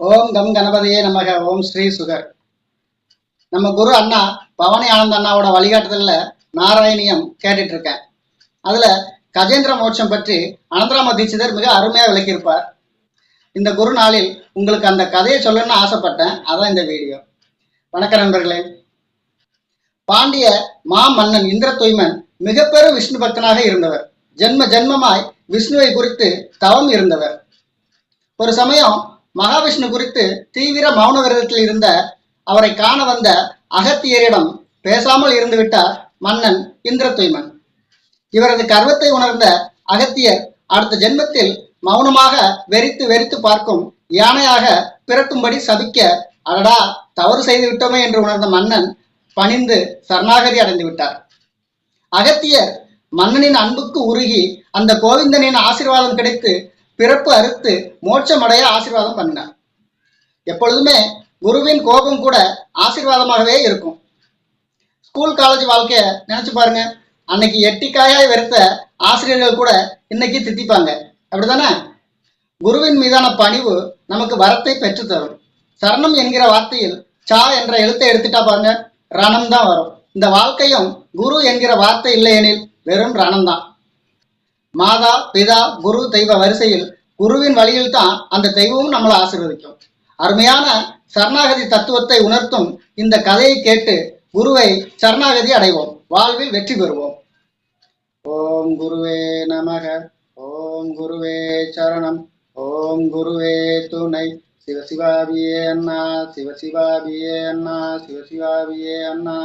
ஓம் come கணபதியே நமக ஓம் Sri sugar. நம்ம குரு அண்ணா பவனி ஆனந்த் அண்ணாவோட வழிகாட்டுதல்ல நாராயணியம் கேட்டுட்டு இருக்கேன் அதுல கஜேந்திர மோட்சம் பற்றி அனந்தராம தீட்சிதர் மிக அருமையா விளக்கியிருப்பார். இந்த குரு நாளில் உங்களுக்கு அந்த கதையை சொல்லணும்னு ஆசைப்பட்டேன். அதான் இந்த வீடியோ. வணக்க நண்பர்களே. பாண்டிய மா மன்னன் இந்திர தூய்மன் மிக பெரும் விஷ்ணு பக்தனாக இருந்தவர். ஜென்ம ஜென்மமாய் விஷ்ணுவை குறித்து தவம் இருந்தவர். ஒரு சமயம் மகாவிஷ்ணு குறித்து தீவிர மௌன விரதத்தில் இருந்த அவரை காண வந்த அகத்தியரிடம் பேசாமல் இருந்து விட்டார் மன்னன் இந்திரதொய்மன் இவரது கர்வத்தை உணர்ந்த அகத்தியர் அடுத்த ஜென்மத்தில் மௌனமாக வெறித்து வெறித்து பார்க்கும் யானையாக பிறக்கும்படி சபிக்க அடடா தவறு செய்து விட்டோமே என்று உணர்ந்த மன்னன் பணிந்து சரணாகதி அடைந்து விட்டார். அகத்தியர் மன்னனின் அன்புக்கு உருகி அந்த கோவிந்தனின் ஆசீர்வாதம் கிடைத்து பிறப்பு அறுத்து மோட்சமடைய ஆசீர்வாதம் பண்ணினார். எப்பொழுதுமே குருவின் கோபம் கூட ஆசீர்வாதமாகவே இருக்கும். ஸ்கூல் காலேஜ் வாழ்க்கைய நினைச்சு பாருங்க. அன்னைக்கு எட்டிக்காயாய் வெறுத்த ஆசிரியர்கள் கூட இன்னைக்கு தித்திப்பாங்க. அப்படிதானே குருவின் மீதான பணிவு நமக்கு வரத்தை பெற்று தரும். சரணம் என்கிற வார்த்தையில் சா என்ற எழுத்தை எடுத்துட்டா பாருங்க ரணம் தான் வரும். இந்த வாழ்க்கையும் குரு என்கிற வார்த்தை இல்லையெனில் வெறும் ரணம் தான் மாதா பிதா குரு தெய்வ வரிசையில் குருவின் வழியில் தான் அந்த தெய்வமும் நம்மளை ஆசீர்வதிக்கும். அருமையான சரணாகதி தத்துவத்தை உணர்த்தும் இந்த கதையை கேட்டு குருவை சரணாகதி அடைவோம். வாழ்வில் வெற்றி பெறுவோம். ஓம் குருவே நமக. ஓம் குருவே சரணம். ஓம் குருவே துணை. சிவசிவாபியே அண்ணா. சிவசிவாபியே அண்ணா. சிவசிவாபியே அண்ணா.